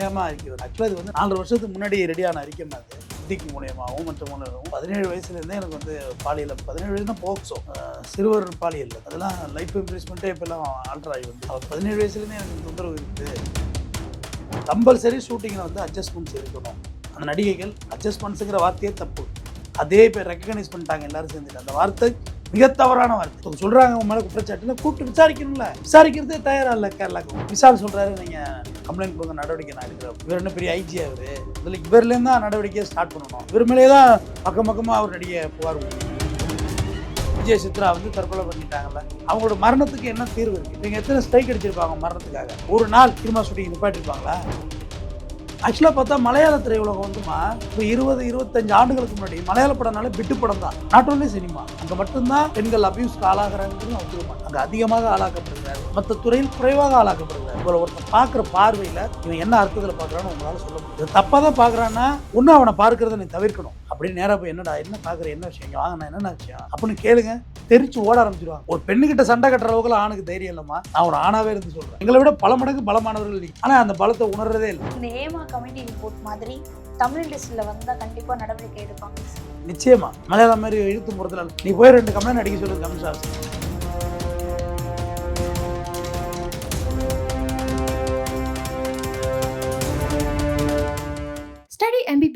ஹேமா அறிக்கை ஆக்சுவலாக இது வந்து நாலு வருஷத்துக்கு முன்னாடி ரெடியான அறிக்கை அது. சித்திக்கு மூலியமாகவும் மற்ற மூலியமாகவும். பதினேழு வயசுலேருந்தே எனக்கு வந்து பாலியல் பதினேழு வயசு தான் போக்ஸோ சிறுவர் பாலியல். அதெல்லாம் லைஃப் இம்ப்ரெஸ்மெண்ட்டே இப்போல்லாம் ஆல்டர் ஆகி வந்து. அவர் பதினேழு வயசுலேருந்தே எனக்கு தொந்தரவு இருக்குது. கம்பல்சரி ஷூட்டிங்கில் வந்து அட்ஜஸ்ட்மெண்ட்ஸ் இருக்கணும் அந்த நடிகைகள் அட்ஜஸ்ட்மெண்ட்ஸுங்கிற வார்த்தையே தப்பு. அதே இப்போ ரெக்கக்னைஸ் பண்ணிட்டாங்க எல்லாரும் சேர்ந்துட்டு. அந்த வார்த்தை மிக தவறான வார்த்தை. இப்போ சொல்றாங்க உங்க மேல குற்றச்சாட்டுன்னு கூப்பிட்டு விசாரிக்கணும்ல. விசாரிக்கிறதே தயாரா இல்ல கேரளாக்கு விசால் சொல்றாரு நீங்க கம்ப்ளைண்ட் கொடுங்க நடவடிக்கை நான் எடுக்கிறேன். இவர் என்ன பெரிய ஐஜி அவரு? இதுல இவர்லேருந்து தான் நடவடிக்கையை ஸ்டார்ட் பண்ணணும். இவர் மேலே தான் பக்கம் பக்கமா அவர் நடிகை புகார் கொடுக்கணும். விஜய் சித்ரா வந்து தற்கொலை பண்ணிட்டாங்கல்ல. அவங்களோட மரணத்துக்கு என்ன தீர்வு இருக்கு? இவங்க எத்தனை ஸ்ட்ரைக் அடிச்சிருப்பாங்க மரணத்துக்காக? ஒரு நாள் சினிமா ஷூட்டிங் நிப்பாட்டிருப்பாங்களா? ஆக்சுவலாக பார்த்தா மலையாள திரையுலகம் வந்துமா இப்போ இருபது இருபத்தஞ்சு ஆண்டுகளுக்கு முன்னாடி மலையாள படம்னாலே பிட்டு படம் தான். நாட் ஓன்லி சினிமா அங்கே மட்டும்தான் பெண்கள் அபியூஸ்க்கு ஆளாகிறாங்கிறது ஒத்துக்க மாட்டாங்க அங்கே அதிகமாக ஆளாக்கப்படுகிறார். மற்ற துறையில் குறைவாக ஆளாக்கப்படுகிறார். இவரை ஒருத்தன் பார்க்குற பார்வையில் இவன் என்ன அர்த்தத்தில் பார்க்குறான்னு உங்களால் சொல்ல முடியும். தப்பாக தான் பார்க்குறான்னா ஒன்றும் அவனை பார்க்கறத நீ தவிர்க்கணும். அப்படின்னு நேராக போய் என்னடா என்ன பார்க்குற என்ன விஷயம்? இங்க வாங்க நான் என்னென்ன விஷயம்? அப்படின்னு கேளுங்க. தெரிச்சு ஓட ஆரம்பிச்சிருவாங்க. ஒரு பெண்ணுகிட்ட சண்டை கட்டுற அளவுக்கு ஆணுக்கு தைரியம் இல்லைம்மா. நான் ஒரு ஆணாவே இருந்து சொல்கிறேன் எங்களை விட பல மடங்கு பலமானவர்கள் நீ ஆனால் அந்த பலத்தை உணர்றதே இல்லை. இந்த ஏமா கமிட்டி ரிப்போர்ட் மாதிரி தமிழ் இண்டஸ்ட்ரியில் வந்தால் கண்டிப்பாக நடவடிக்கை எடுப்பாங்க. நிச்சயமா. மலையாளம் மாதிரி இழுத்து போகிறதுல நீ போய் ரெண்டு கம்ப்ளைண்ட் அடிக்க சொல்லு commission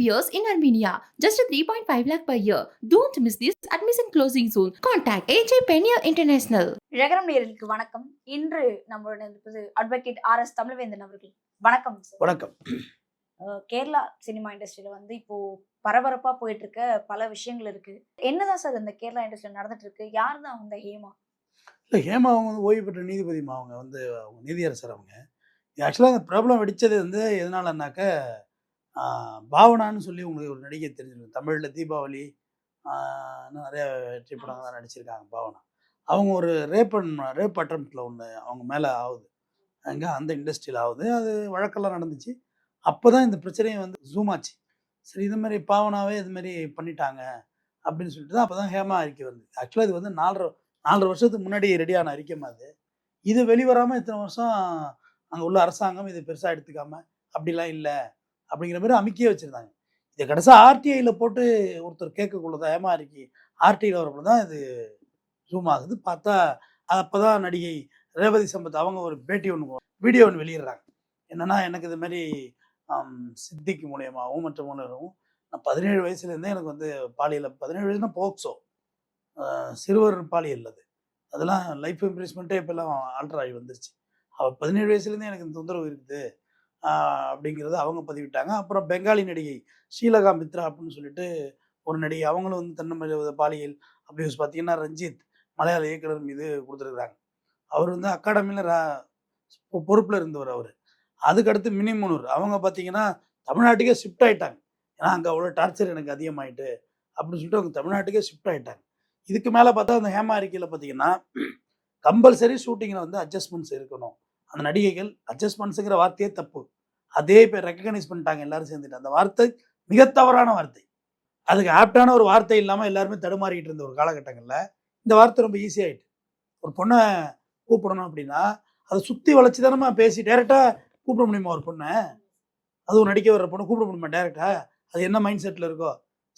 MBBS in Armenia, just a 3.5 lakh per year. Don't miss this admission closing soon. Contact AJ Penier International. ரகரம் நேயர்களுக்கு வணக்கம். இன்று நம்மளுடன் இருப்பது அட்வொகேட் ஆர் எஸ் தமிழ்வேந்தன் அவர்கள். வணக்கம் வணக்கம். கேரளா சினிமா இண்டஸ்ட்ரியில வந்து இப்போ பரபரப்பா போயிட்டு இருக்க பல விஷயங்கள் இருக்கு. என்னதான் சார் இந்த கேரளா இண்டஸ்ட்ரியில் நடந்துட்டு இருக்கு யார் தான் அந்த ஹேமா? இல்லை ஹேமா அவங்க வந்து ஓய்வு பெற்ற நீதிபதிமா அவங்க வந்து அவங்க நீதியரசர் அவங்க. ஆக்சுவலாக அந்த ப்ராப்ளம் வெடித்தது வந்து எதனாலனாக்க பாவனான்னு சொல்லி உங்களுக்கு ஒரு நடிகை தெரிஞ்சிருக்கும் தமிழில் தீபாவளி இன்னும் நிறைய வெற்றி படங்கள்லாம் நடிச்சிருக்காங்க பாவனா. அவங்க ஒரு ரேப் ரேப் அட்டம்ப்டில் ஒன்று அவங்க மேலே ஆகுது அங்கே அந்த இண்டஸ்ட்ரியில் ஆகுது அது வழக்கெல்லாம் நடந்துச்சு. அப்போ தான் இந்த பிரச்சனையை வந்து ஜூம் ஆச்சு சரி இது மாதிரி பாவனாவே இது மாதிரி பண்ணிட்டாங்க அப்படின்னு சொல்லிட்டு தான் அப்போ தான் ஹேமா அறிக்கை வந்து ஆக்சுவலாக இது வந்து நாலரை நாலரை வருஷத்துக்கு முன்னாடி ரெடியான அறிக்கை அது. இது வெளிவராமல் இத்தனை வருஷம் அங்கே உள்ள அரசாங்கம் இது பெருசாக எடுத்துக்காம அப்படிலாம் இல்லை. அப்படிங்கிற மாதிரி அமைக்கியே வச்சுருந்தாங்க. இதை கடைசியாக ஆர்டிஐயில் போட்டு ஒருத்தர் கேட்கக்குள்ளதா ஏமா இருக்கு ஆர்டிஐயில் வரக்குள்ள தான் இது ஜூம் ஆகுது. பார்த்தா அப்போ தான் நடிகை ரேவதி சம்பத் அவங்க ஒரு பேட்டி ஒன்று வீடியோ ஒன்று வெளியிடுறாங்க. என்னன்னா எனக்கு இது மாதிரி சித்திக்கு மூலியமாகவும் மற்ற மூலியமாகவும் நான் பதினேழு வயசுலேருந்தே எனக்கு வந்து பாலியல் பதினேழு வயசுனா போக்சோ. சிறுவர் பாலியல் அது. அதெல்லாம் லைஃப் இம்ப்ரெஸ்மெண்ட்டே இப்போல்லாம் ஆல்டர் ஆகி வந்துருச்சு. அவள் பதினேழு வயசுலேருந்தே எனக்கு இந்த தொந்தரவு இருக்குது. அப்படிங்கிறத அவங்க பதிவிட்டாங்க. அப்புறம் பெங்காலி நடிகை ஷீலகா மித்ரா அப்படின்னு சொல்லிட்டு ஒரு நடிகை அவங்களும் வந்து தன்னை பாலியல் அபியூஸ் பார்த்தீங்கன்னா ரஞ்சித் மலையாள இயக்குனர் மீது கொடுத்துருக்குறாங்க. அவர் வந்து அகாடமியில் பொறுப்பில் இருந்தவர் அவர். அதுக்கடுத்து மினிமுனூர் அவங்க பார்த்தீங்கன்னா தமிழ்நாட்டுக்கே ஷிஃப்ட் ஆயிட்டாங்க. ஏன்னா அங்கே அவ்வளோ டார்ச்சர் எனக்கு அதிகமாயிட்டு அப்படின்னு சொல்லிட்டு அவங்க தமிழ்நாட்டுக்கே ஷிஃப்ட் ஆயிட்டாங்க. இதுக்கு மேலே பார்த்தா அந்த ஹேமா அறிக்கையில் பார்த்தீங்கன்னா கம்பல்சரி ஷூட்டிங்கில் வந்து அட்ஜஸ்ட்மெண்ட்ஸ் இருக்கணும். அந்த நடிகைகள் அட்ஜஸ்ட்மெண்ட்ஸுங்கிற வார்த்தையே தப்பு. அதே பேர் ரெக்கக்னைஸ் பண்ணிட்டாங்க எல்லாரும் சேர்ந்துட்டு. அந்த வார்த்தை மிக தவறான வார்த்தை. அதுக்கு ஆப்டான ஒரு வார்த்தை இல்லாமல் எல்லாருமே தடுமாறிக்கிட்டு இருந்த ஒரு காலகட்டங்களில் இந்த வார்த்தை ரொம்ப ஈஸியாகிட்டு ஒரு பொண்ணை கூப்பிடணும் அப்படின்னா அதை சுற்றி வளைச்சி தானே பேசி டேரெக்டாக கூப்பிட முடியுமா ஒரு பொண்ணை? அதுவும் நடிக்க வர்ற பொண்ணு கூப்பிட முடியுமா டேரெக்டாக அது என்ன மைண்ட் செட்டில் இருக்கோ?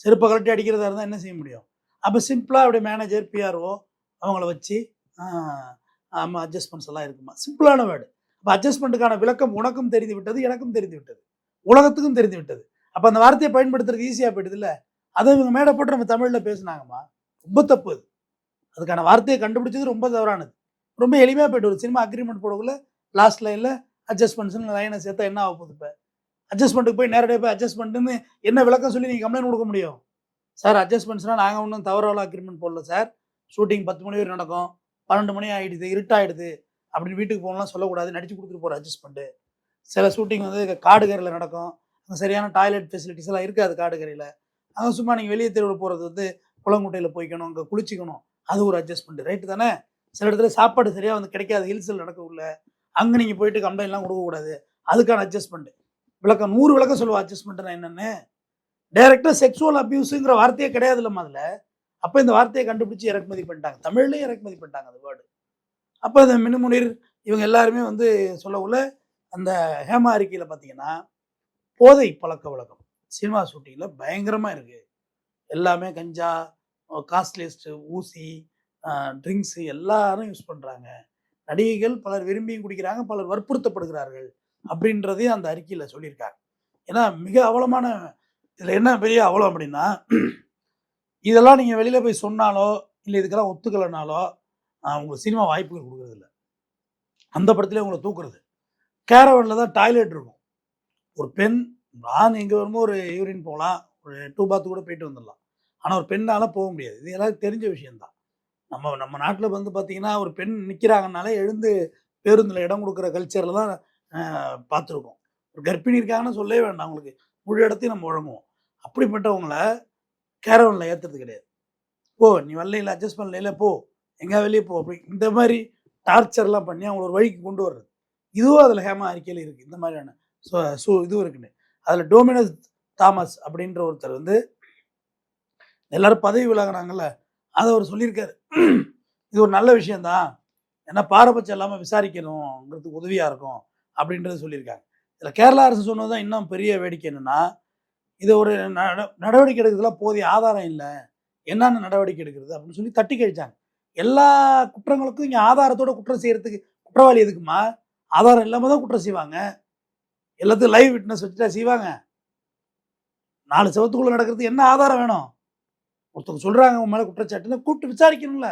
செருப்பை கலட்டி அடிக்கிறதா இருந்தால் என்ன செய்ய முடியும்? அப்போ சிம்பிளாக அப்படியே மேனேஜர் பிஆர்ஓ அவங்கள வச்சு ஆமாம் அட்ஜஸ்ட்மெண்ட்ஸ் எல்லாம் இருக்குமா? சிம்பிளான வேர்டு அப்போ அட்ஜஸ்ட்மெண்ட்டுக்கான விளக்கம் உனக்கும் தெரிந்து விட்டது எனக்கும் தெரிந்து விட்டது உலகத்துக்கும் தெரிந்து விட்டது அப்போ அந்த வார்த்தையை பயன்படுத்துறதுக்கு ஈஸியாக போயிடுது இல்லை அதை இவங்க மேடை போட்டு நம்ம தமிழில் பேசுனாங்கம்மா. ரொம்ப தப்பு அது. அதுக்கான வார்த்தையை கண்டுபிடிச்சது ரொம்ப தவறானது. ரொம்ப எளிமையாக போயிட்டு ஒரு சினிமா அக்ரிமெண்ட் போடக்குள்ள லாஸ்ட் லைனில் அட்ஜஸ்ட்மெண்ட்ஸ்னு லைனை சேர்த்தா என்ன ஆக போகுது இப்போ? அட்ஜஸ்ட்மெண்ட்டுக்கு போய் நேரடியாக போய் அட்ஜஸ்ட்மெண்ட்டுன்னு என்ன விளக்கம் சொல்லி நீங்கள் கம்ப்ளைண்ட் கொடுக்க முடியும்? சார் அட்ஜஸ்ட்மெண்ட்ஸ்னால் நாங்கள் ஒன்றும் தவறான அக்ரிமெண்ட் போடல சார் ஷூட்டிங் பத்து மணி வரை நடக்கும். பன்னெண்டு மணி ஆகிடுது இருட்டாயிடுது அப்படின்னு வீட்டுக்கு போகணும்லாம் சொல்லக்கூடாது. நடிச்சு கொடுத்துட்டு போகிற அட்ஜஸ்ட்மெண்ட்டு சில ஷூட்டிங் வந்து காடு கரையில் நடக்கும். அங்கே சரியான டாய்லெட் ஃபெசிலிட்டிஸ் எல்லாம் இருக்காது காடு கரையில் அங்கே சும்மா நீங்கள் வெளியே தெருவில் போகிறது வந்து குளங்குட்டையில் போய்க்கணும் அங்கே குளிச்சிக்கணும். அது ஒரு அட்ஜஸ்ட்மெண்ட் ரைட்டு தானே? சில இடத்துல சாப்பாடு சரியாக வந்து கிடைக்காது ஹில்ஸில் நடக்கவில்ல அங்கே நீங்கள் போயிட்டு கம்ப்ளைண்ட்லாம் கொடுக்கக்கூடாது. அதுக்கான அட்ஜஸ்ட்மெண்ட் விளக்கம் நூறு விளக்கம் சொல்லுவா அட்ஜஸ்ட்மெண்ட்னா என்னென்னு? டைரெக்டாக செக்ஸுவல் அப்யூஸுங்கிற வார்த்தையே கிடையாது இல்லைம்மா அதில். அப்போ இந்த வார்த்தையை கண்டுபிடிச்சி இறக்குமதி பண்ணிட்டாங்க. தமிழ்லேயே இறக்குமதி பண்ணிட்டாங்க அந்த வேர்டு அப்போ அந்த மினுமுனிர் இவங்க எல்லாருமே வந்து சொல்லக்குள்ள அந்த ஹேமா அறிக்கையில் பார்த்தீங்கன்னா போதை பழக்க வழக்கம். சினிமா ஷூட்டிங்கில் பயங்கரமாக இருக்குது எல்லாமே கஞ்சா காஸ்ட்லிஸ்ட்டு ஊசி ட்ரிங்க்ஸு எல்லாரும் யூஸ் பண்ணுறாங்க நடிகைகள் பலர் விரும்பியும் குடிக்கிறாங்க பலர் வற்புறுத்தப்படுகிறார்கள் அப்படின்றதையும் அந்த அறிக்கையில் சொல்லியிருக்காங்க. ஏன்னா மிக அவலமான இதில் என்ன பெரிய அவலம் அப்படின்னா இதெல்லாம் நீங்கள் வெளியில் போய் சொன்னாலோ இல்லை இதுக்கெல்லாம் ஒத்துக்கலைனாலோ உங்களுக்கு சினிமா வாய்ப்புகள் கொடுக்குறதில்ல. அந்த படத்துலேயே உங்களை தூக்குறது. கேரவனில் தான் டாய்லெட் இருக்கும். ஒரு பெண் நான் எங்கே வரும்போது ஒரு யூரின் போகலாம் ஒரு டூ பாத்து கூட போயிட்டு வந்துடலாம். ஆனால் ஒரு பெண்ணால் போக முடியாது. இது எல்லாம் தெரிஞ்ச விஷயந்தான் நம்ம நம்ம நாட்டில் வந்து பார்த்திங்கன்னா ஒரு பெண் நிற்கிறாங்கனாலே எழுந்து பேருந்தில் இடம் கொடுக்குற கல்ச்சரில் தான் பார்த்துருக்கோம் ஒரு கர்ப்பிணி இருக்காங்கன்னு சொல்லவே வேண்டாம். அவங்களுக்கு முழு இடத்தையும் நம்ம வழங்குவோம். அப்படிப்பட்டவங்கள கேரவனில் ஏற்றுறது கிடையாது. போ நீ வரலையில் அட்ஜஸ்ட் பண்ணல போ எங்கே வெளியே போ அப்படி இந்த மாதிரி டார்ச்சர்லாம் பண்ணி அவங்கள ஒரு வழிக்கு கொண்டு வர்றது. இதுவும் அதில் ஹேமா அறிக்கையில் இருக்குது இந்த மாதிரியான ஸோ ஸோ இதுவும் இருக்குன்னு. அதில் டோமினஸ் தாமஸ் அப்படின்ற ஒருத்தர் வந்து எல்லாரும் பதவி விலகினாங்கல்ல அதை அவர் சொல்லியிருக்காரு. இது ஒரு நல்ல விஷயந்தான் ஏன்னா பாரபட்சம் இல்லாமல் விசாரிக்கணுங்கிறதுக்கு உதவியாக இருக்கும் அப்படின்றத சொல்லியிருக்காங்க. இதில் கேரளா அரசு சொன்னது தான் இன்னும் பெரிய வேடிக்கை என்னென்னா இது ஒரு நட- நடவடிக்கை எடுக்கிறதுலாம் போதிய ஆதாரம் இல்லை. என்னென்ன நடவடிக்கை எடுக்கிறது அப்படின்னு சொல்லி தட்டி கழிச்சாங்க. எல்லா குற்றங்களுக்கும் இங்கே ஆதாரத்தோட குற்றம் செய்யறதுக்கு குற்றவாளி எதுக்குமா? ஆதாரம் இல்லாமல் தான் குற்றம் செய்வாங்க. எல்லாத்துக்கும் லைவ் விட்னஸ் வச்சுட்டா செய்வாங்க. நாலு செவத்துக்குள்ளே நடக்கிறது என்ன ஆதாரம் வேணும்? ஒருத்தவங்க சொல்கிறாங்க உங்கள் மேலே குற்றச்சாட்டுன்னு கூப்பிட்டு விசாரிக்கணும்ல.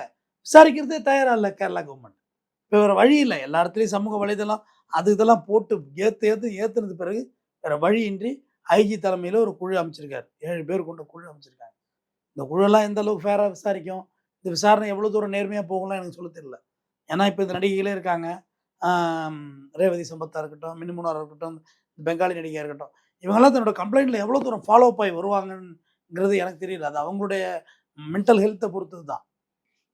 விசாரிக்கிறதே தயாராக இல்லை கேரளா கவர்மெண்ட் இப்போ வேறு வழி இல்லை. எல்லா இடத்துலையும் சமூக வலைதளம் அது இதெல்லாம் போட்டு ஏற்று ஏற்று ஏற்றுனது பிறகு வேறு வழியின்றி ஐஜி தலைமையில் ஒரு குழு அமைச்சிருக்காரு. ஏழு பேர் கொண்ட குழு அமைச்சிருக்காங்க. இந்த குழுலாம் எந்த அளவுக்கு ஃபேராக விசாரிக்கும்? இந்த விசாரணை எவ்வளோ தூரம் நேர்மையாக போகலாம் எனக்கு சொல்ல தெரியல. ஏன்னா இப்போ இந்த நடிகைகளே இருக்காங்க. ரேவதி சம்பத்தாக இருக்கட்டும் மின்முனார் இருக்கட்டும் பெங்காலி நடிகையாக இருக்கட்டும். இவங்கெல்லாம் தன்னோட கம்ப்ளைண்ட்டில் எவ்வளோ தூரம் ஃபாலோ அப் ஆகி வருவாங்கங்கிறது எனக்கு தெரியல. அது அவங்களுடைய மென்டல் ஹெல்த்தை பொறுத்தது தான்.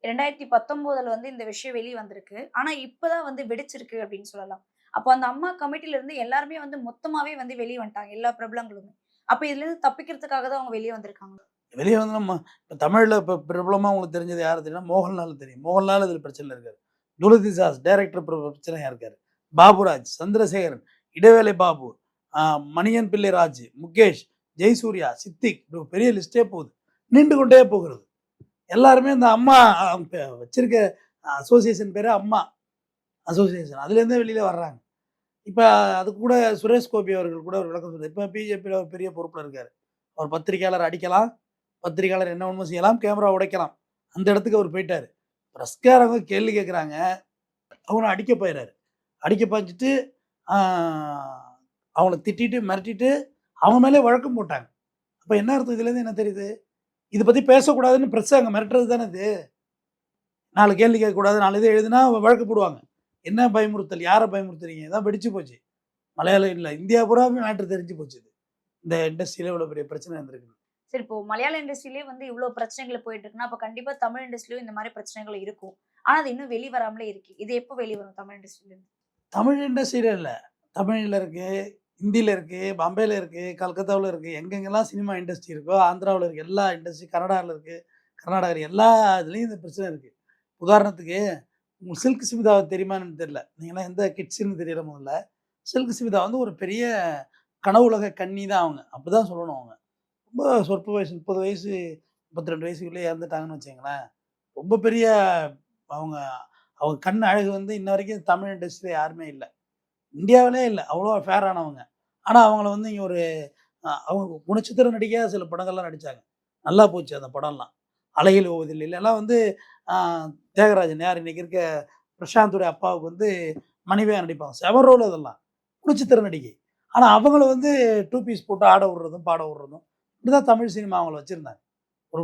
ரெண்டாயிரத்தி பத்தொன்பதுல வந்து இந்த விஷயம் வெளியே வந்திருக்கு ஆனால் இப்போதான் வந்து வெடிச்சிருக்கு அப்படின்னு சொல்லலாம். அப்போ அந்த அம்மா கமிட்டில இருந்து எல்லாருமே வந்து மொத்தமாவே வந்து வெளியே வந்துட்டாங்க எல்லா பிரபலங்களுமே. அப்ப இதுல இருந்து தப்பிக்கிறதுக்காக தான் அவங்க வெளியே வந்திருக்காங்க. வெளியே வந்து நம்ம இப்போ தமிழில் இப்போ பிரபலமாக உங்களுக்கு தெரிஞ்சது யார் தெரியும்னா மோகன்லால் தெரியும். மோகன்லால் இதில் பிரச்சனை இருக்காரு. சாஸ் டைரக்டர் பிரச்சனையாக இருக்காரு. பாபுராஜ் சந்திரசேகரன் இடைவேளை பாபு ஆஹ் மணியன் பிள்ளை ராஜ் முகேஷ் ஜெய்சூர்யா சித்திக் பெரிய லிஸ்டே போகுது. நீண்டு கொண்டே போகிறது. எல்லாருமே இந்த அம்மா வச்சிருக்க அசோசியேஷன் பேர் அம்மா. அசோசியேஷன் அதுலேருந்தே வெளியில் வர்றாங்க. இப்போ அது கூட சுரேஷ் கோபி அவர்கள் கூட ஒரு விளக்கம் சொல்லுது இப்போ பிஜேபியில் ஒரு பெரிய பொறுப்பில் இருக்கார். அவர் பத்திரிக்கையாளர் அடிக்கலாம் பத்திரிக்கையாளர் என்ன ஒன்றும் செய்யலாம் கேமரா உடைக்கலாம். அந்த இடத்துக்கு அவர் போயிட்டார். பிரஸ்காரங்க கேள்வி கேட்குறாங்க அவனை அடிக்க போயிடுறாரு அடிக்க பாய்ச்சிட்டு அவனை திட்டிட்டு மிரட்டிட்டு அவன் மேலே வழக்கம் போட்டாங்க. அப்போ என்ன அர்த்தம்? இதுலேருந்து என்ன தெரியுது? இதை பற்றி பேசக்கூடாதுன்னு ப்ரெஸ் அங்கே மிரட்டுறது தானே இது? நாலு கேள்வி கேட்கக்கூடாது நாலு இது எழுதுனா வழக்கு போடுவாங்க. என்ன பயமுறுத்தல்? யாரை பயமுறுத்துறீங்க? இதான் வெடிச்சு போச்சு. மலையாளம் இல்லை இந்தியா பூராவே மேட்ரு தெரிஞ்சு போச்சு இது. இந்த இண்டஸ்ட்ரியில் இவ்வளோ பெரிய பிரச்சனை இருந்திருக்கு சரி இப்போ மலையாள இண்டஸ்ட்ரியிலே வந்து இவ்வளவு பிரச்சனைகள் போயிட்டு இருக்குன்னா அப்ப கண்டிப்பா தமிழ் இண்டஸ்ட்ரியிலும் இந்த மாதிரி பிரச்சனைகள் இருக்கும். ஆனா அது இன்னும் வெளி வராமலே இருக்கு. இது எப்போ வெளியே வரும் தமிழ் இண்டஸ்ட்ரியில இருந்து? தமிழ் இண்டஸ்ட்ரியில் இல்லை. தமிழில் இருக்குது ஹிந்தியில் இருக்குது பாம்பேயில் இருக்குது கல்கத்தாவில் இருக்குது எங்கெங்கெல்லாம் சினிமா இண்டஸ்ட்ரி இருக்கோ ஆந்திராவில் இருக்குது எல்லா இண்டஸ்ட்ரி கனடாவில் இருக்குது கர்நாடகா எல்லா இதுலேயும் இந்த பிரச்சனை இருக்குது உதாரணத்துக்கு உங்களுக்கு சில்க் சிமிதாவை தெரியுமான்னு தெரியல. நீங்களாம் எந்த கிட்ஸுன்னு தெரியல முதல்ல. சில்க் சிமிதா வந்து ஒரு பெரிய கனவுலக கன்னி தான் அவங்க. அப்படி தான் சொல்லணும் அவங்க. ரொம்ப சொற்ப வயசு முப்பது வயசு முப்பத்தி ரெண்டு வயசுக்குள்ளேயே இறந்துட்டாங்கன்னு வச்சுங்களேன் ரொம்ப பெரிய அவங்க அவங்க கண் அழகு வந்து இன்ன வரைக்கும் தமிழ் இண்டஸ்ட்ரியில் யாருமே இல்லை. இந்தியாவிலே இல்லை. அவ்வளோ ஃபேரானவங்க ஆனால் அவங்கள வந்து இங்கே ஒரு அவங்க குணச்சித்திர நடிகையாக சில படங்கள்லாம் நடித்தாங்க நல்லா போச்சு அந்த படம்லாம். அழகில் ஓவதில்லை. எல்லாம் வந்து தியாகராஜன் யார்? இன்னைக்கு இருக்க பிரசாந்தோட அப்பாவுக்கு வந்து மனைவியாக நடிப்பாங்க. செவன் ரோல் அதெல்லாம். குணச்சித்திர நடிகை. ஆனால் அவங்கள வந்து டூ பீஸ் போட்டு ஆட விடுறதும் பாட விடுறதும் இப்படிதான் தமிழ் சினிமா அவங்கள வச்சுருந்தாங்க. ஒரு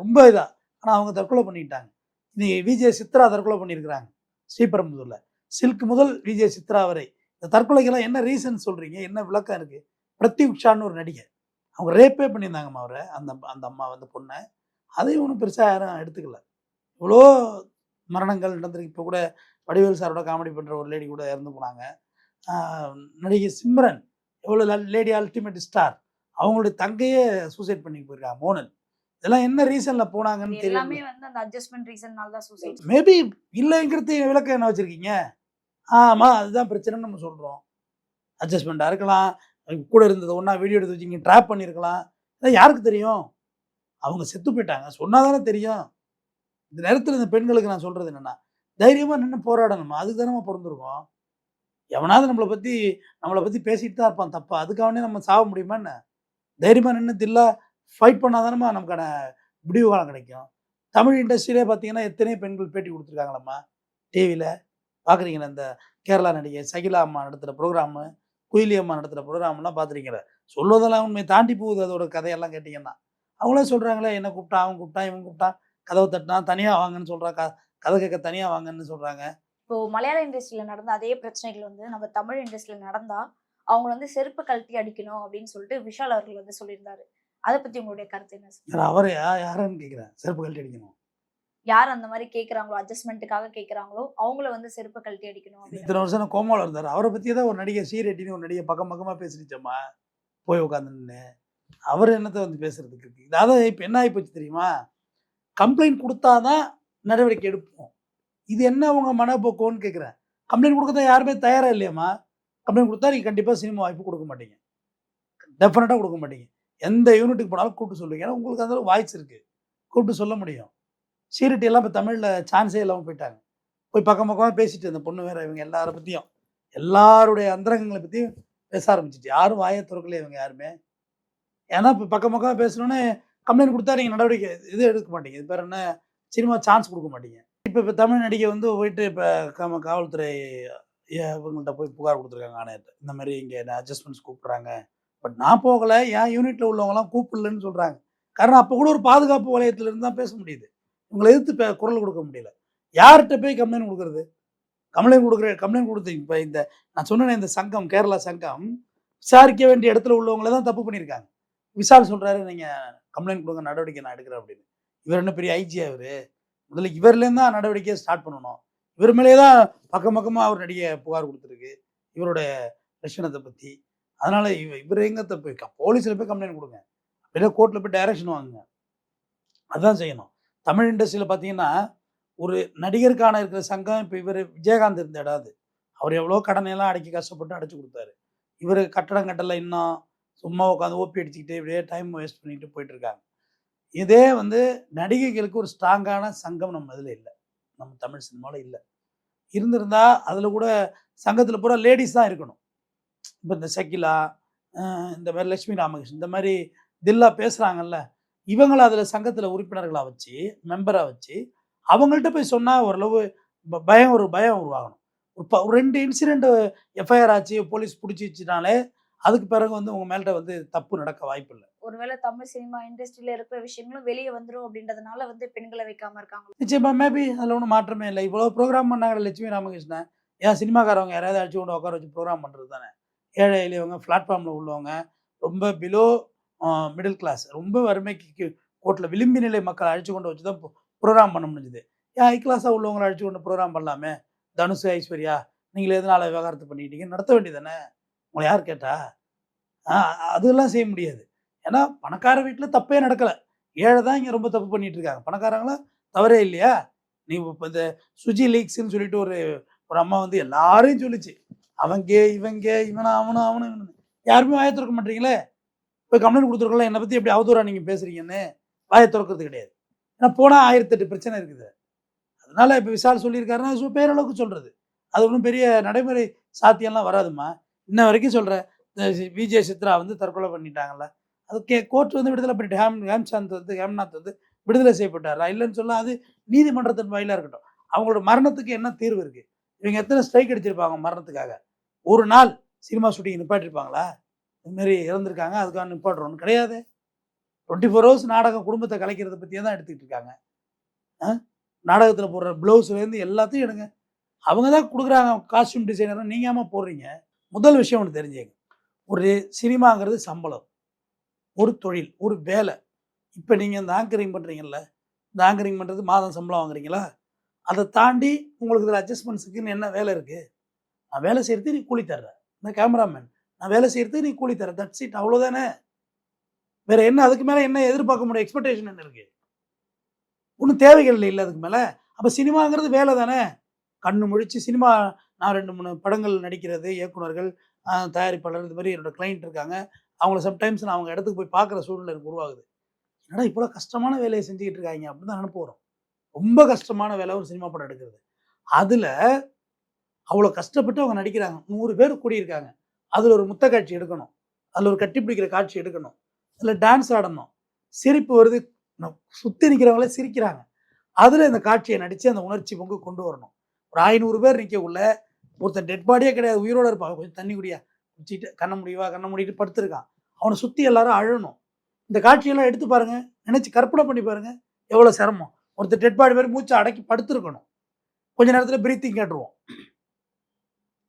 ரொம்ப இதாக ஆனால் அவங்க தற்கொலை பண்ணிக்கிட்டாங்க. இன்னைக்கு விஜய் சித்ரா தற்கொலை பண்ணியிருக்கிறாங்க. ஸ்ரீபெரும்புதூரில். சில்க் முதல் விஜய் சித்ரா வரை. இந்த தற்கொலைக்கெல்லாம் என்ன ரீசன் சொல்கிறீங்க என்ன விளக்கம் இருக்குது பிரத்யுக்ஷான்னு ஒரு நடிகை. அவங்க ரேப்பே பண்ணியிருந்தாங்கம்மா அவரை. அந்த அந்த அம்மா வந்து பொண்ணை. அதையும் ஒன்றும் பெருசாக யாரும் எடுத்துக்கல. இவ்வளோ மரணங்கள் நடந்திருக்கு. இப்போ கூட வடிவேல் சாரோட காமெடி பண்ணுற ஒரு லேடி கூட இறந்து போனாங்க. நடிகை சிம்ரன் எவ்வளோ லேடி அல்டிமேட் ஸ்டார் அவங்களுடைய தங்கையே சூசைட் பண்ணி போயிருக்காங்க மோனல் இதெல்லாம் என்ன ரீசனில் போனாங்கன்னு தெரியல. எல்லாமே வந்து அந்த அட்ஜஸ்ட்மெண்ட் ரீசன்னால தான் சூசைட் மேபி இல்லைங்கிறது விளக்கம் என்ன வச்சுருக்கீங்க? ஆமாம் அதுதான் பிரச்சனைன்னு நம்ம சொல்கிறோம் அட்ஜஸ்ட்மெண்ட்டாக இருக்கலாம். கூட இருந்தது ஒன்றா வீடியோ எடுத்து வச்சிங்க ட்ராப் பண்ணியிருக்கலாம். இதெல்லாம் யாருக்கு தெரியும்? அவங்க செத்து போயிட்டாங்க. சொன்னால் தானே தெரியும். இந்த நேரத்தில் இந்த பெண்களுக்கு நான் சொல்கிறது என்னென்னா தைரியமாக நின்று போராடணுமா? அதுக்கு தானே பிறந்திருக்கோம். எவனாவது நம்மளை பற்றி நம்மளை பற்றி பேசிகிட்டு தான் இருப்பான் தப்பா? அதுக்காகவே நம்ம சாக முடியுமா என்ன? தைரியமாக நின்று தில்லா ஃபைட் பண்ணால் தானேம்மா நமக்கான விடிவு காலம் கிடைக்கும். தமிழ் இண்டஸ்ட்ரியிலே பார்த்தீங்கன்னா எத்தனை பெண்கள் பேட்டி கொடுத்துருக்காங்களம்மா? டிவியில் பார்க்குறீங்களா இந்த கேரளா நடிகை சகிலா அம்மா நடத்துகிற ப்ரோக்ராமு குயிலி அம்மா நடத்துகிற ப்ரோக்ராம்லாம் பார்த்துருக்கீங்களா சொல்வதெல்லாம் உண்மை தாண்டி போகுது அதோட கதையெல்லாம் கேட்டிங்கன்னா. அவங்களே சொல்கிறாங்களே என்ன கூப்பிட்டா அவன் கூப்பிட்டான் இவன் கூப்பிட்டான். கதவை தட்டினா தனியாக வாங்கன்னு சொல்கிறா க கதை கேட்க தனியாக வாங்கன்னு சொல்கிறாங்க இப்போ மலையாள இண்டஸ்ட்ரியில நடந்த அதே பிரச்சனைகள் வந்து நம்ம தமிழ் இண்டஸ்ட்ரியில நடந்தா அவங்க வந்து செருப்பு கழட்டி அடிக்கணும் அப்படின்னு சொல்லிட்டு விஷால் அவர்கள் வந்து சொல்லியிருந்தாரு. அதை பத்தி உங்களுடைய கருத்து என்ன அவர் யாருன்னு கேட்குறேன். செருப்பு கழட்டி அடிக்கணும். யார் அந்த மாதிரி கேக்குறாங்களோ அட்ஜஸ்ட்மெண்ட்டுக்காக கேக்குறாங்களோ அவங்கள வந்து செருப்பு கழட்டி அடிக்கணும் இத்தனை வருஷம் நான் கோமாவில் இருந்தார். அவரை பற்றி தான் ஒரு நடிகை சீரெட்டின்னு ஒரு நடிகை பக்கம் பக்கமாக பேசிடுச்சம்மா போய் உட்காந்துன்னு அவர் என்னத்தை வந்து பேசுறதுக்கு இருக்கு? அதாவது இப்போ என்ன ஆகி போச்சு தெரியுமா? கம்ப்ளைண்ட் கொடுத்தாதான் நடவடிக்கை எடுப்போம். இது என்ன உங்க மனப்போக்கோன்னு கேட்குறேன். கம்ப்ளைண்ட் கொடுக்க தான் யாருமே தயாராக இல்லையம்மா? கம்ப்ளைண்ட் கொடுத்தா நீங்கள் கண்டிப்பாக சினிமா வாய்ப்பு கொடுக்க மாட்டீங்க. டெஃபினட்டாக கொடுக்க மாட்டீங்க. எந்த யூனிட்டுக்கு போனாலும் கூப்பிட்டு சொல்லுவீங்க. ஏன்னா உங்களுக்கு அந்த வாய்ஸ் இருக்குது கூப்பிட்டு சொல்ல முடியும். சீரிட்டி எல்லாம் இப்போ தமிழில் சான்ஸே இல்லாமல் போயிட்டாங்க. போய் பக்கம் பக்கமாக பேசிட்டு இந்த பொண்ணு வேற இவங்க எல்லாரை பற்றியும் எல்லாருடைய அந்தரங்கங்களை பற்றியும் பேச ஆரம்பிச்சிட்டு யாரும் வாயை திறக்கல இவங்க யாருமே. ஏன்னா இப்போ பக்கம் பக்கமாக பேசணுன்னே கம்ப்ளைண்ட் கொடுத்தா நீங்கள் நடவடிக்கை இது எடுக்க மாட்டீங்க? இது பேர் என்ன? சினிமா சான்ஸ் கொடுக்க மாட்டீங்க. இப்போ இப்போ தமிழ் நடிகை வந்து போயிட்டு இப்போ கம காவல்துறை இவங்கள்ட்ட போய் புகார் கொடுத்துருக்காங்க ஆணையத்தை இந்த மாதிரி இங்கே அட்ஜஸ்ட்மெண்ட்ஸ் கூப்பிட்றாங்க? பட் நான் போகலை. என் யூனிட்டில் உள்ளவங்களாம் கூப்பிடலன்னு சொல்கிறாங்க காரணம் அப்போ கூட ஒரு பாதுகாப்பு வலயத்திலிருந்து தான் பேச முடியுது. உங்களை எதிர்த்து பே- குரல் கொடுக்க முடியல. யார்கிட்ட போய் கம்ப்ளைண்ட் கொடுக்குறது? கம்ப்ளைண்ட் கொடுக்குற கம்ப்ளைண்ட் கொடுத்து இப்போ இந்த நான் சொன்னேனே இந்த சங்கம் கேரளா சங்கம் விசாரிக்க வேண்டிய இடத்துல உள்ளவங்கள தான் தப்பு பண்ணியிருக்காங்க. விசால் சொல்கிறாரு நீங்கள் கம்ப்ளைண்ட் கொடுங்க நடவடிக்கை நான் எடுக்கிறேன் அப்படின்னு. இவர் என்ன பெரிய ஐஜி அவர் முதல்ல இவர்லேருந்து தான் நடவடிக்கையை ஸ்டார்ட் பண்ணணும். இவர் மேலே தான் பக்கம் பக்கமாக அவர் நடிகை புகார் கொடுத்துருக்கு இவருடைய லட்சணத்தை பற்றி அதனால் இவ இவர் எங்கே தப்பு போலீஸில் போய் கம்ப்ளைண்ட் கொடுங்க. அப்படின்னா கோர்ட்டில் போய் டைரக்ஷன் வாங்குங்க. அதுதான் செய்யணும். தமிழ் இண்டஸ்ட்ரியில் பார்த்தீங்கன்னா ஒரு நடிகருக்கான இருக்கிற சங்கம் இப்போ இவர் விஜயகாந்த் இருந்த இடம் அது. அவர் எவ்வளோ கடனையெல்லாம் அடைக்கி கஷ்டப்பட்டு அடைச்சி கொடுத்தாரு. இவர் கட்டடம் கட்டலை இன்னும் சும்மா உட்காந்து ஓப்பி அடிச்சுக்கிட்டு இப்படியே டைம் வேஸ்ட் பண்ணிட்டு போயிட்டுருக்காங்க. இதே வந்து நடிகைகளுக்கு ஒரு ஸ்ட்ராங்கான சங்கம் நம்ம இதில் இல்லை. நம்ம தமிழ் சினிமாவில் இல்லை. இருந்திருந்தால் அதில் கூட சங்கத்தில் பூரா லேடிஸ் தான் இருக்கணும். இப்போ இந்த சக்கிலா இந்த மாதிரி லட்சுமி ராமகிருஷ்ணன் இந்த மாதிரி தில்லா பேசுகிறாங்கல்ல இவங்கள அதில் சங்கத்தில் உறுப்பினர்களாக வச்சு மெம்பராக வச்சு அவங்கள்ட்ட போய் சொன்னால் ஓரளவு ப- பயம் ஒரு பயம் உருவாகணும். ஒரு ரெண்டு இன்சிடெண்ட் எஃப்ஐஆர் ஆச்சு போலீஸ் பிடிச்சிச்சுனாலே அதுக்கு பிறகு வந்து உங்கள் மேல்கிட்ட வந்து தப்பு நடக்க வாய்ப்பு இல்லை. ஒருவேளை தமிழ் சினிமா இண்டஸ்ட்ரியில இருக்கிற விஷயங்களும் வெளியே வந்துரும் அப்படின்றதுனால வந்து பெண்களை வைக்காம இருக்காங்க. நிச்சயமா மேபி அதில் ஒன்றும் மாற்றமே இல்லை. இவ்வளோ ப்ரோக்ராம் பண்ணாங்க லட்சுமி ராமகிருஷ்ணன். ஏன் சினிமாக்காரவங்க யாராவது அடிச்சு கொண்டு உட்கார வச்சு ப்ரோக்ராம் பண்ணுறது தானே? ஏழை எளியவங்க பிளாட்ஃபார்மில் உள்ளவங்க ரொம்ப பிலோ மிடில் கிளாஸ் ரொம்ப வறுமைக்கு கோட்டில் விளிம்பு நிலை மக்களை அழைச்சு கொண்டு வச்சு தான் ப்ரோக்ராம் பண்ண முடிஞ்சுது. ஏன் ஹை கிளாஸாக உள்ளவங்களை அழைச்சு கொண்டு ப்ரோக்ராம் பண்ணலாமே? தனுஷ் ஐஸ்வர்யா நீங்கள் எதனால விவகாரத்து பண்ணிட்டீங்க நடத்த வேண்டியதானே உங்களை யார் கேட்டா? ஆ, அதெல்லாம் செய்ய முடியாது. ஏன்னா பணக்கார வீட்டில் தப்பே நடக்கலை. ஏழை தான் இங்கே ரொம்ப தப்பு பண்ணிட்டு இருக்காங்க. பணக்காரங்களாம் தவறே இல்லையா? நீ இப்போ இந்த சுஜி லீக்ஸ்ன்னு சொல்லிட்டு ஒரு ஒரு அம்மா வந்து எல்லாரையும் சொல்லிச்சு. அவங்க இவங்க இவனா அவனும் அவனும் இவனு யாருமே வாயை திறக்க மாட்டீங்களே? இப்போ கம்ப்ளைண்ட் கொடுத்துருக்கலாம் என்னை பற்றி எப்படி அவதூறா நீங்கள் பேசுகிறீங்கன்னு வாயை திறக்கிறது கிடையாது. ஏன்னா போனால் ஆயிரத்தெட்டு பிரச்சனை இருக்குது. அதனால இப்போ விசால் சொல்லியிருக்காருன்னா சு- பேரளவுக்கு சொல்கிறது அது ஒன்றும் பெரிய நடைமுறை சாத்தியம்லாம் வராதும்மா. இன்ன வரைக்கும் சொல்கிற விஜய் சித்ரா வந்து தற்கொலை பண்ணிட்டாங்கல்ல. அது கே கோர்ட் வந்து விடுதலை பண்ணிட்டு ஹேம் ஹேம்சாந்த் வந்து ஹேம்நாத் வந்து விடுதலை செய்யப்பட்டாரா? இல்லைன்னு சொல்ல அது நீதிமன்றத்தின் வாயிலாக இருக்கட்டும். அவங்களோட மரணத்துக்கு என்ன தீர்வு இருக்குது இவங்க எத்தனை ஸ்ட்ரைக் அடிச்சிருப்பாங்க மரணத்துக்காக? ஒரு நாள் சினிமா ஷூட்டிங் நிப்பாட்டிருப்பாங்களா? இதுமாரி இறந்துருக்காங்க அதுக்காக நிப்பாட்டுறோன்னு கிடையாது. டுவெண்ட்டி ஃபோர் ஹவர்ஸ் நாடகம் குடும்பத்தை கலைக்கிறத பற்றியே தான் எடுத்துக்கிட்டு இருக்காங்க. நாடகத்தில் போடுற ப்ளவுஸ்லேருந்து எல்லாத்தையும் எடுங்க. அவங்க தான் கொடுக்குறாங்க காஸ்டியூம் டிசைனர் நீங்கள் போடுறீங்க? முதல் விஷயம் ஒன்று தெரிஞ்சுங்க. ஒரு சினிமாங்கிறது சம்பளம். ஒரு தொழில் ஒரு வேலை. இப்போ நீங்கள் இந்த ஆங்கரிங் பண்ணுறீங்கல்ல இந்த ஆங்கரிங் பண்ணுறது மாதம் சம்பளம் வாங்குறீங்களா? அதை தாண்டி உங்களுக்கு இதில் அட்ஜஸ்ட்மெண்ட்ஸுக்குன்னு என்ன வேலை இருக்குது நான் வேலை செய்கிறது நீ கூலி தர்ற. இந்த கேமராமேன் நான் வேலை செய்கிறது நீ கூலி தர தட்ஸ் இட் அவ்வளோதானே வேறு என்ன? அதுக்கு மேலே என்ன எதிர்பார்க்க முடியும்? எக்ஸ்பெக்டேஷன் என்ன இருக்குது ஒன்றும் தேவைகள் இல்லை இல்லை அதுக்கு மேலே. அப்போ சினிமாங்கிறது வேலை தானே கண்ணு முழிச்சு சினிமா நான் ரெண்டு மூணு படங்கள் நடிக்கிறது இயக்குனர்கள் தயாரிப்பாளர் இது மாதிரி என்னோடய கிளைண்ட் இருக்காங்க. அவங்கள சம்டைம்ஸ் நான் அவங்க இடத்துக்கு போய் பார்க்குற சூழ்நிலை எனக்கு உருவாகுது. என்னடா இவ்வளோ கஷ்டமான வேலையை செஞ்சுக்கிட்டு இருக்காங்க அப்படின்னு தான் அனுப்புகிறோம் ரொம்ப கஷ்டமான வேலை ஒரு சினிமா படம் எடுக்கிறது. அதில் அவ்வளோ கஷ்டப்பட்டு அவங்க நடிக்கிறாங்க. நூறு பேர் கூடியிருக்காங்க. அதில் ஒரு முத்த காட்சி எடுக்கணும். அதில் ஒரு கட்டி பிடிக்கிற காட்சி எடுக்கணும். அதில் டான்ஸ் ஆடணும். சிரிப்பு வருது. சுற்றி நிற்கிறவங்களே சிரிக்கிறாங்க. அதில் இந்த காட்சியை நடித்து அந்த உணர்ச்சி பொங்கு கொண்டு வரணும். ஒரு ஐநூறு பேர் நிற்கக்குள்ள ஒருத்தன் டெட் பாடியே கிடையாது உயிரோடு இருப்பாங்க கொஞ்சம் தண்ணி குடியா. குடிச்சிட்டு கண்ண முடிவா கண்ண முடிட்டு படுத்திருக்கான். அவனை சுற்றி எல்லாரும் அழணும். இந்த காட்சியெல்லாம் எடுத்து பாருங்க. நினச்சி கற்பனை பண்ணி பாருங்க. எவ்வளோ சிரமம். ஒருத்தர் டெட் பாடி மாதிரி மூச்சை அடக்கி படுத்திருக்கணும். கொஞ்ச நேரத்தில் பிரீத்திங் கேட்டுருவோம்.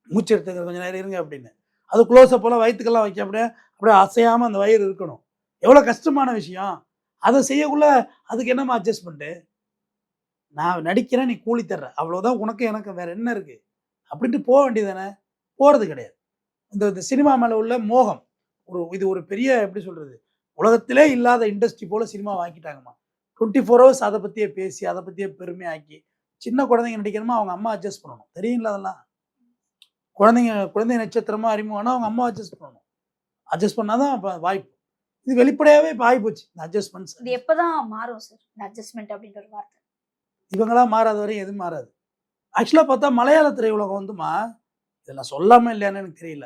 மூச்சு எடுத்துக்கிற கொஞ்சம் நேரம் இருங்க அப்படின்னு. அது க்ளோஸ் போல் வயிற்றுக்கெல்லாம் வைக்க அப்படியே அப்படியே அசையாமல் அந்த வயிறு இருக்கணும். எவ்வளோ கஷ்டமான விஷயம். அதை செய்யக்குள்ள அதுக்கு என்னம்மா அட்ஜஸ்ட்மெண்ட்டு நான் நடிக்கிறேன் நீ கூலி தர்ற. அவ்வளோதான் உனக்கு எனக்கு வேறு என்ன இருக்குது அப்படின்ட்டு போக வேண்டியதானே போகிறது கிடையாது. இந்த இந்த சினிமா மேலே உள்ள மோகம் ஒரு இது ஒரு பெரிய எப்படி சொல்கிறது உலகத்திலே இல்லாத இண்டஸ்ட்ரி போல் சினிமா வாங்கிட்டாங்கம்மா. டுவெண்ட்டி ஃபோர் ஹவர்ஸ் அதை பற்றியே பேசி அதை பற்றியே பெருமையாக்கி சின்ன குழந்தைங்க நடிக்கணுமா அவங்க அம்மா அட்ஜஸ்ட் பண்ணணும். தெரியுங்களா அதெல்லாம்? குழந்தைங்க குழந்தை நட்சத்திரமா அறிமுகம்னா அவங்க அம்மா அட்ஜஸ்ட் பண்ணணும். அட்ஜஸ்ட் பண்ணாதான் அப்ப வாய்ப்பு. இது வெளிப்படையாவே இப்போ ஆகிப்போச்சு இந்த அட்ஜஸ்ட்மெண்ட்ஸ் இது எப்பதான் மாறும் சார் இந்த அட்ஜஸ்ட்மெண்ட் அப்படின்ற ஒரு வார்த்தை. இவங்களாம் மாறாத வரையும் எதுவும் மாறாது. ஆக்சுவலாக பார்த்தா மலையாள திரையுலகம் வந்துமா? இதெல்லாம் சொல்லாமல் இல்லையான்னு எனக்கு தெரியல.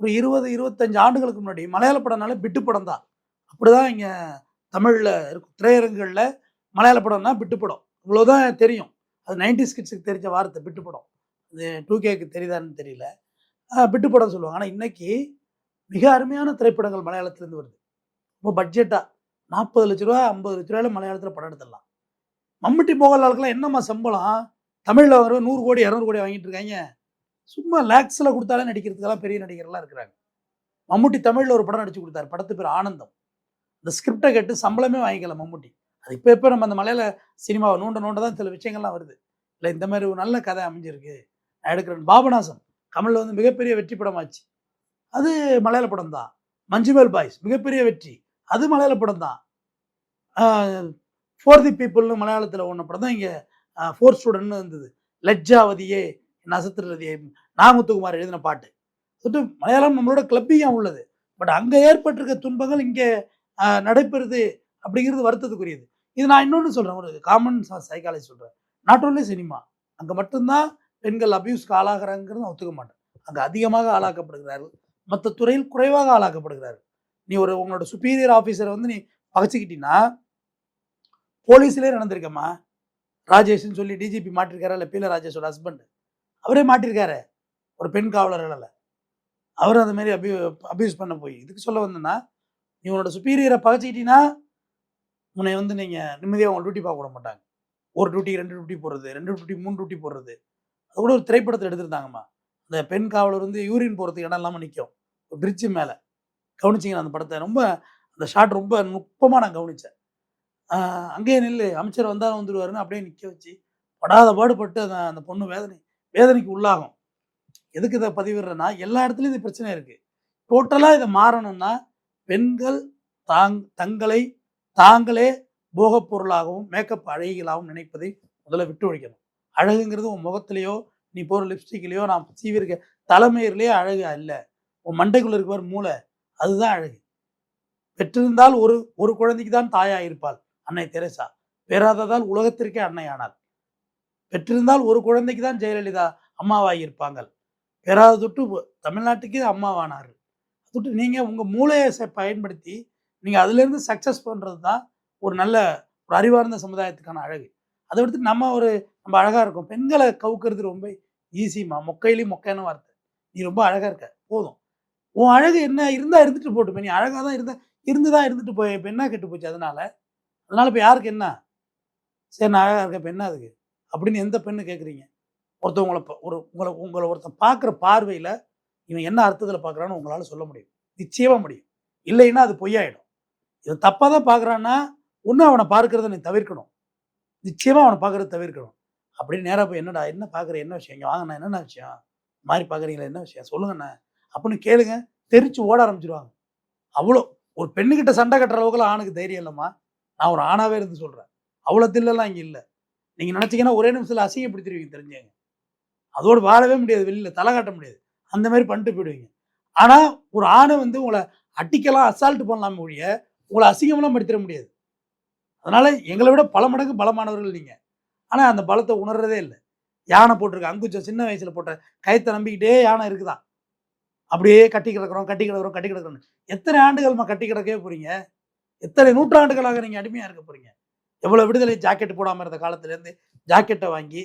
ஒரு இருபது இருபத்தஞ்சு ஆண்டுகளுக்கு முன்னாடி மலையாள படம்னாலே பிட்டு படம் தான். அப்படிதான் இங்கே தமிழில் இருக்கும். திரையரங்குகளில் மலையாள படம்னா பிட்டு படம். இவ்வளோதான் தெரியும். அது நைன்டி கிட்ஸுக்கு தெரிஞ்ச வார்த்தை பிட்டு படம். அது டூ கேக்கு தெரியுதான்னு தெரியல. பிட்டு படம் சொல்லுவாங்க. ஆனால் இன்னைக்கு மிக அருமையான திரைப்படங்கள் மலையாளத்துலேருந்து வருது. ரொம்ப பட்ஜெட்டாக நாற்பது லட்ச ரூபா ஐம்பது லட்ச ரூபாயில் மலையாளத்தில் படம் எடுத்துடலாம். மம்முட்டி மோகன்லாலுக்குலாம் என்னம்மா சம்பளம்? தமிழில் வர நூறு கோடி இரநூறு கோடி வாங்கிட்டு இருக்காங்க. சும்மா லேக்ஸில் கொடுத்தாலே நடிக்கிறதுக்கெல்லாம் பெரிய நடிகர்லாம் இருக்கிறாங்க. மம்முட்டி தமிழில் ஒரு படம் நடிச்சு கொடுத்தாரு. படத்து பேர் ஆனந்தம். இந்த ஸ்கிரிப்டை கேட்டு சம்பளமே வாங்கிக்கல மம்முட்டி. அது இப்போ இப்போ நம்ம அந்த மலையில் சினிமாவை நோண்ட நோண்ட தான் சில விஷயங்கள்லாம் வருது. இல்லை இந்த மாதிரி ஒரு நல்ல கதை அமைஞ்சிருக்கு. நான் எடுக்கிறேன் பாபநாசம் கமலில் வந்து மிகப்பெரிய வெற்றி படமாச்சு. அது மலையாள படம் தான் மஞ்சுமேல் பாய்ஸ் மிகப்பெரிய வெற்றி. அது மலையாள படம் தான் ஃபோர் தி பீப்புள்னு மலையாளத்தில் ஒன்று படம் தான் இங்கே ஃபோர் ஸ்டூடெண்ட்னு இருந்தது. லஜ்ஜாவதியே நசத்திரதியே நாமத்துக்குமார் எழுதின பாட்டு. சொல்லிட்டு மலையாளம் நம்மளோட கிளப்பிங்காக உள்ளது. பட் அங்கே ஏற்பட்டிருக்க துன்பங்கள் இங்கே நடைபெறுது அப்படிங்கிறது வருத்தத்துக்குரியது. இது நான் இன்னொன்று சொல்கிறேன் ஒரு காமன் சைக்காலஜி சொல்கிறேன் நாட் ஓன்லி சினிமா அங்கே மட்டும்தான் பெண்கள் அபியூஸ்க்கு ஆளாகிறாங்கிறது நான் ஒத்துக்க மாட்டேன். அங்கே அதிகமாக ஆளாக்கப்படுகிறார்கள். மற்ற துறையில் குறைவாக ஆளாக்கப்படுகிறார்கள். நீ ஒரு உங்களோட சுப்பீரியர் ஆஃபீஸரை வந்து நீ பகச்சிக்கிட்டீங்கன்னா போலீஸ்லேயே நடந்திருக்கம்மா. ராஜேஷ்னு சொல்லி டிஜிபி மாட்டிருக்காரா? இல்லை பீல ராஜேஷோட ஹஸ்பண்ட் அவரே மாட்டிருக்காரு. ஒரு பெண் காவலர்களால் அவர் அந்த மாதிரி அபியூ அபியூஸ் பண்ண போய். இதுக்கு சொல்ல வந்தேன்னா நீ சுப்பீரியரை பகச்சிக்கிட்டீங்கன்னா உன்னை வந்து நீங்கள் நிம்மதியாக அவங்க டியூட்டி பார்க்க விட மாட்டாங்க. ஒரு டியூட்டி ரெண்டு டியூட்டி போடுறது ரெண்டு டியூட்டி மூணு டியூட்டி போடுறது. அது கூட ஒரு திரைப்படத்தில் எடுத்திருந்தாங்கம்மா. அந்த பெண் காவலர் வந்து யூரின் போகிறதுக்கு இடம் இல்லாமல் நிற்கும் ஒரு பிரிட்ஜு மேலே. கவனிச்சிங்கன்னா அந்த படத்தை? ரொம்ப அந்த ஷாட் ரொம்ப நுட்பமாக நான் கவனித்தேன் அங்கேயே நில்லு அமைச்சர் வந்தாலும் வந்துடுவாருன்னு அப்படியே நிற்க வச்சு படாத பாடுபட்டு அந்த அந்த பொண்ணு வேதனை வேதனைக்கு உள்ளாகும். எதுக்கு இதை பதிவிடுறேன்னா எல்லா இடத்துலையும் இது பிரச்சனை இருக்குது டோட்டலாக இதை மாறணும்னா பெண்கள் தாங் தங்களை தாங்களே போகப் பொருளாகவும் மேக்கப் அழகிகளாகவும் நினைப்பதை முதல்ல விட்டு ஒழிக்கணும். அழகுங்கிறது உன் முகத்திலேயோ நீ போகிற லிப்ஸ்டிக்லேயோ நான் சீவிருக்க தலைமையிலேயே அழகு அல்ல. உன் மண்டைக்குள்ளே இருக்கிற மூளை அதுதான் அழகு. பெற்றிருந்தால் ஒரு ஒரு குழந்தைக்கு தான் தாயாக இருப்பாள் அன்னை தெரசா. பெறாததால் உலகத்திற்கே அன்னை பெற்றிருந்தால் ஒரு குழந்தைக்கு தான் ஜெயலலிதா அம்மாவாகி இருப்பாங்கள் பெறாத தொட்டு தமிழ்நாட்டுக்கு அம்மாவானார் தொட்டு நீங்கள் உங்கள் மூளையை செ- பயன்படுத்தி நீங்கள் அதுலேருந்து சக்ஸஸ் பண்ணுறது தான் ஒரு நல்ல ஒரு அறிவார்ந்த சமுதாயத்துக்கான அழகு. அதை விடுத்து நம்ம ஒரு நம்ம அழகாக இருக்கும். பெண்களை கவுக்கிறது ரொம்ப ஈஸிமா மொக்கையிலையும் மொக்கையான வார்த்தை. நீ ரொம்ப அழகாக இருக்க. போதும். உன் அழகு என்ன இருந்தால் இருந்துட்டு போட்டுப்பேன் நீ அழகாக தான் இருந்தால் இருந்து தான் இருந்துட்டு போய் இப்போ என்ன கெட்டு போச்சு அதனால அதனால இப்போ யாருக்கு என்ன? சரி நான் அழகாக இருக்கேன் இப்போ என்ன அதுக்கு? அப்படின்னு எந்த பெண்ணு கேட்குறீங்க ஒருத்தவங்களை ஒரு உங்களை உங்களை ஒருத்தன் பார்க்குற பார்வையில் இவன் என்ன அர்த்தத்தில் பார்க்குறான்னு உங்களால் சொல்ல முடியும். நிச்சயமாக முடியும். இல்லைன்னா அது பொய்யாயிடும். இவன் தப்பாக தான் பார்க்குறான்னா ஒன்றும் அவனை பார்க்கறத நீ தவிர்க்கணும். நிச்சயமாக அவனை பார்க்குறத தவிர்க்கணும். அப்படின்னு நேராக போய் என்னடா என்ன பார்க்குற என்ன விஷயம்? இங்கே வாங்கண்ணா என்னென்ன விஷயம்? மாதிரி பார்க்குறீங்களா என்ன விஷயம்? சொல்லுங்கண்ணா. அப்படின்னு கேளுங்க. தெரிச்சு ஓட ஆரம்பிச்சிருவாங்க. அவ்வளோ. ஒரு பெண்ணுக்கிட்ட சண்டை கட்டுற அளவுக்குலாம் ஆணுக்கு தைரியம் இல்லைம்மா. நான் ஒரு ஆணாவே இருந்து சொல்கிறேன் அவ்வளோ தில்லெல்லாம் இங்கே இல்லை. நீங்கள் நினச்சிங்கன்னா ஒரே நிமிஷத்தில் அசிங்கப்படுத்திடுவீங்க தெரிஞ்சவங்க அதோடு வாழவே முடியாது வெளியில் தலை காட்ட முடியாது. அந்த மாதிரி பண்ணிட்டு போயிடுவீங்க. ஆனால் ஒரு ஆணை வந்து உங்களை அடிக்கலாம் அசால்ட் பண்ணலாம் ஒழிய உங்களை அசிங்கமெல்லாம் படுத்திட முடியாது. அதனால் எங்களை விட பல மடங்கு பலமானவர்கள் நீங்கள் ஆனால் அந்த பலத்தை உணர்றதே இல்லை. யானை போட்டிருக்க அங்குச்சம் சின்ன வயசில் போட்ட கயத்தை நம்பிக்கிட்டே யானை இருக்குதான். அப்படியே கட்டி கிடக்குறோம் கட்டி கிடக்குறோம் கட்டி கிடக்கிறோம் எத்தனை ஆண்டுகள்மா கட்டி கிடக்கவே போகிறீங்க எத்தனை நூற்றாண்டுகளாக நீங்கள் அடிமையாக இருக்க போறீங்க? எவ்வளோ விடுதலை ஜாக்கெட் போடாமல் இருந்த காலத்துலேருந்து ஜாக்கெட்டை வாங்கி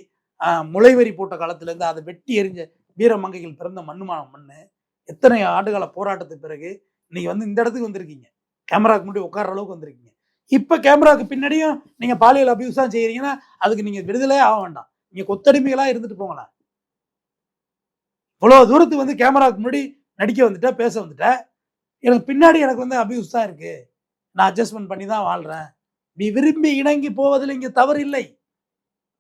முளைவரி போட்ட காலத்துலேருந்து அதை வெட்டி எறிஞ்ச வீரமங்கைகள் பிறந்த மண்ணுமான மண் எத்தனை ஆண்டுகால போராட்டத்துக்கு பிறகு நீங்கள் வந்து இந்த இடத்துக்கு வந்திருக்கீங்க? கேமராவுக்கு முன்னாடி உட்கார்ற அளவுக்கு வந்திருக்கீங்க. இப்போ கேமராவுக்கு பின்னாடியும் நீங்கள் பாலியல் அபியூஸ் தான் செய்கிறீங்கன்னா அதுக்கு நீங்கள் விடுதலையே ஆக வேண்டாம். நீங்கள் கொத்தடிமைகளாக இருந்துட்டு போங்களேன் இவ்வளோ தூரத்துக்கு வந்து கேமராவுக்கு முன்னாடி நடிக்க வந்துட்டேன் பேச வந்துட்டேன் எனக்கு பின்னாடி எனக்கு வந்து அபியூஸ் தான் இருக்குது நான் அட்ஜஸ்ட்மெண்ட் பண்ணி தான் வாழ்கிறேன் நீ விரும்பி இணங்கி போவதில் இங்கே தவறு இல்லை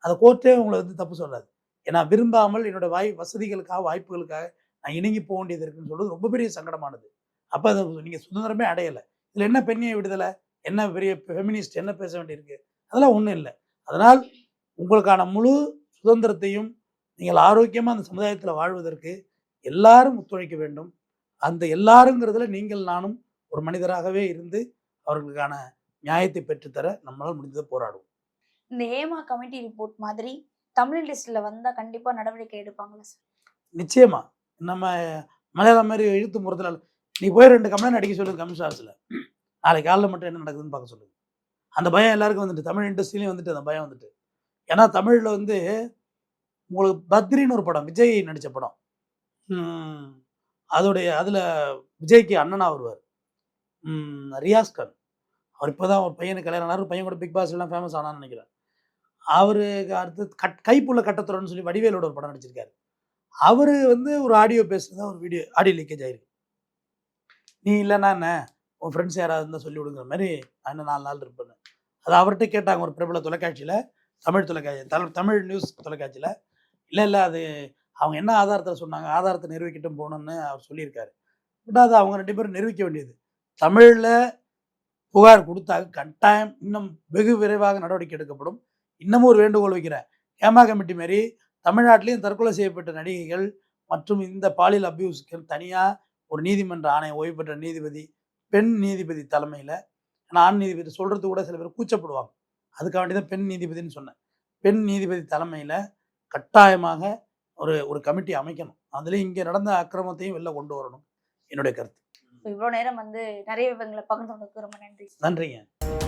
அதை கோர்ட்டே உங்களை வந்து தப்பு சொல்லாது. ஏன்னா விரும்பாமல் என்னோட வாய் வசதிகளுக்காக வாய்ப்புகளுக்காக நான் இணங்கி போக வேண்டியது இருக்குன்னு சொல்கிறது ரொம்ப பெரிய சங்கடமானது. அப்போ அது நீங்கள் சுதந்திரமே அடையலை. இதில் என்ன பெண்ணிய விடுதலை? என்ன பெரிய ஃபெமினிஸ்ட் என்ன பேச வேண்டியிருக்கு? அதெல்லாம் ஒன்றும் இல்லை. அதனால் உங்களுக்கான முழு சுதந்திரத்தையும் நீங்கள் ஆரோக்கியமாக அந்த சமுதாயத்தில் வாழ்வதற்கு எல்லாரும் ஒத்துழைக்க வேண்டும். அந்த எல்லாருங்கிறதுல நீங்கள் நானும் ஒரு மனிதராகவே இருந்து அவர்களுக்கான நியாயத்தை பெற்றுத்தர நம்மளால் முடிந்ததை போராடுவோம். இந்த ஏமா கமிட்டி ரிப்போர்ட் மாதிரி தமிழ் லிஸ்ட்ல வந்தா கண்டிப்பா நடவடிக்கை எடுப்பாங்களா சார் நிச்சயமா. நம்ம மலையாளம் மாதிரி இழுத்து முறத்தில் நீ போய் ரெண்டு கம்ப்ளைண்ட் அடிக்க சொல்லுங்க கமிஷன் ஆஃபீஸில் நாளைக்கு காலைல மட்டும் என்ன நடக்குதுன்னு பார்க்க சொல்லுங்க அந்த பயம் எல்லாருக்கும் வந்துட்டு தமிழ் இண்டஸ்ட்ரியிலையும் வந்துட்டு அந்த பயம் வந்துட்டு. ஏன்னா தமிழில் வந்து உங்களுக்கு பத்ரின்னு ஒரு படம் விஜய் நடித்த படம். அதோடைய அதில் விஜய்க்கு அண்ணனா வருவார். ரியாஸ் கான் அவர் இப்போ தான் ஒரு பையனுக்கு கல்யாணம் ஆனார். பையன் கூட பிக் பாஸ் எல்லாம் ஃபேமஸ் ஆனான்னு நினைக்கிறேன். அவருக்கு அடுத்து கட் கைப்புள்ள கட்டத்துறன்னு சொல்லி வடிவேலோட ஒரு படம் நடிச்சிருக்காரு. அவர் வந்து ஒரு ஆடியோ பேசுனதா ஒரு வீடியோ ஆடியோ லீக்கேஜ் ஆயிருக்கு. நீ இல்லைன்னா என்ன? உன் ஃப்ரெண்ட்ஸ் யாராவது இருந்தால் சொல்லி விடுங்கிற மாதிரி நான் நாலு நாள் இருப்பேன் அது அவர்கிட்ட கேட்டாங்க ஒரு பிரபல தொலைக்காட்சியில் தமிழ் தொலைக்காட்சி தமிழ் தமிழ் நியூஸ் தொலைக்காட்சியில். இல்லை இல்லை அது அவங்க என்ன ஆதாரத்தில் சொன்னாங்க? ஆதாரத்தை நிரூபிக்கிட்டும் போகணும்னு அவர் சொல்லியிருக்காரு. பட் அது அவங்க ரெண்டு பேரும் நிரூபிக்க வேண்டியது. தமிழில் புகார் கொடுத்தா கட்டாயம் இன்னும் வெகு விரைவாக நடவடிக்கை எடுக்கப்படும். இன்னமும் ஒரு வேண்டுகோள் வைக்கிறேன். ஹேமா கமிட்டி மாரி தமிழ்நாட்டிலையும் தற்கொலை செய்யப்பட்ட நடிகைகள் மற்றும் இந்த பாலியல் அபியூஸ்க்கு தனியாக ஒரு நீதிமன்ற ஆணையம் ஓய்வு பெற்ற நீதிபதி பெண் நீதிபதி தலைமையில் ஏன்னா ஆண் நீதிபதி சொல்கிறது கூட சில பேர் கூச்சப்படுவாங்க. அதுக்காக வேண்டி தான் பெண் நீதிபதின்னு சொன்னேன். பெண் நீதிபதி தலைமையில் கட்டாயமாக ஒரு ஒரு கமிட்டி அமைக்கணும். அதுலேயும் இங்கே நடந்த அக்கிரமத்தையும் வெளில கொண்டு வரணும். என்னுடைய கருத்து. இவ்வளவு நேரம் வந்து நிறைய விவரங்களை பகிர்ந்து கொண்டதுக்கு ரொம்ப நன்றி. நன்றிங்க.